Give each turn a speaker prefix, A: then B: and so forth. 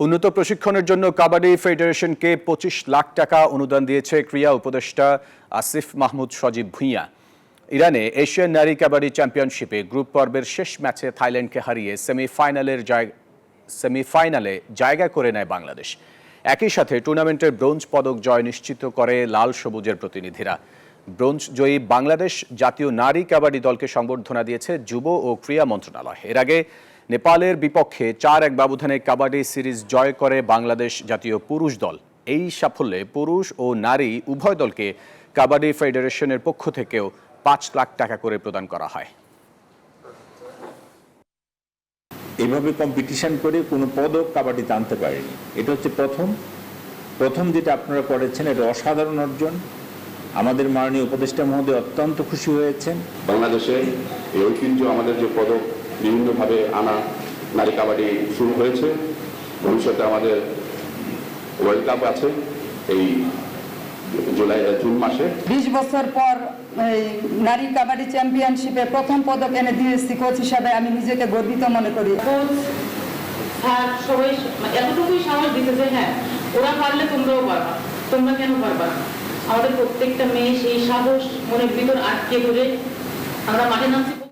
A: উন্নত প্রশিক্ষণের জন্য কাবাডি ফেডারেশনকে পঁচিশ লাখ টাকা অনুদান দিয়েছে ক্রীড়া উপদেষ্টা আসিফ মাহমুদ সজীব ভুঁইয়া। ইরানে এশিয়ান নারী কাবাডি চ্যাম্পিয়নশিপে গ্রুপ পর্বের শেষ ম্যাচে থাইল্যান্ডকে হারিয়ে সেমিফাইনালের সেমিফাইনালে জায়গা করে নেয় বাংলাদেশ। একই সাথে টুর্নামেন্টের ব্রোঞ্জ পদক জয় নিশ্চিত করে লাল সবুজের প্রতিনিধিরা। ব্রোঞ্জ জয়ী বাংলাদেশ জাতীয় নারী কাবাডি দলকে সংবর্ধনা দিয়েছে যুব ও ক্রীড়া মন্ত্রণালয়। এর আগে নেপালের বিপক্ষে চার এক ব্যবধানে কাবাডি সিরিজ জয় করে বাংলাদেশ জাতীয় পুরুষ দল। এই সাফল্যে পুরুষ ও নারী উভয় দলকে কাবাডি ফেডারেশনের পক্ষ থেকেও পাঁচ লাখ টাকা করে প্রদান করা হয়।
B: এভাবে কম্পিটিশন করে কোনো পদক কাবাডিতে আনতে পারেনি। এটা হচ্ছে প্রথম। প্রথম যেটা আপনারা করেছেন এটা অসাধারণ অর্জন। আমাদের মাননীয় উপদেষ্টা মহোদয় অত্যন্ত খুশি হয়েছেন।
C: বাংলাদেশে এই ঐতিহ্য আমাদের যে পদক বিভিন্নভাবে আনা নারী কাবাডি শুরু হয়েছে। ভবিষ্যতে আমাদের ওয়ার্ল্ড কাপ আছে এই জুলাই জুন মাসে।
D: বিশ বছর পর এই নারী কাবাডি চ্যাম্পিয়নশিপে প্রথম পদক এনে দিয়েছি কোচ হিসাবে আমি নিজেকে গর্বিত মনে করি।
E: কোচ স্যার সবাই মানে এতটুকুই সাহস দিতে যে হ্যাঁ ওরা পারলে তোমরাও পারবা তোমরা কেন পারবা আমাদের প্রত্যেকটা মেয়ে সেই সাহস মনের ভিতর আটকে ধরে আমরা মাঠে নামছি।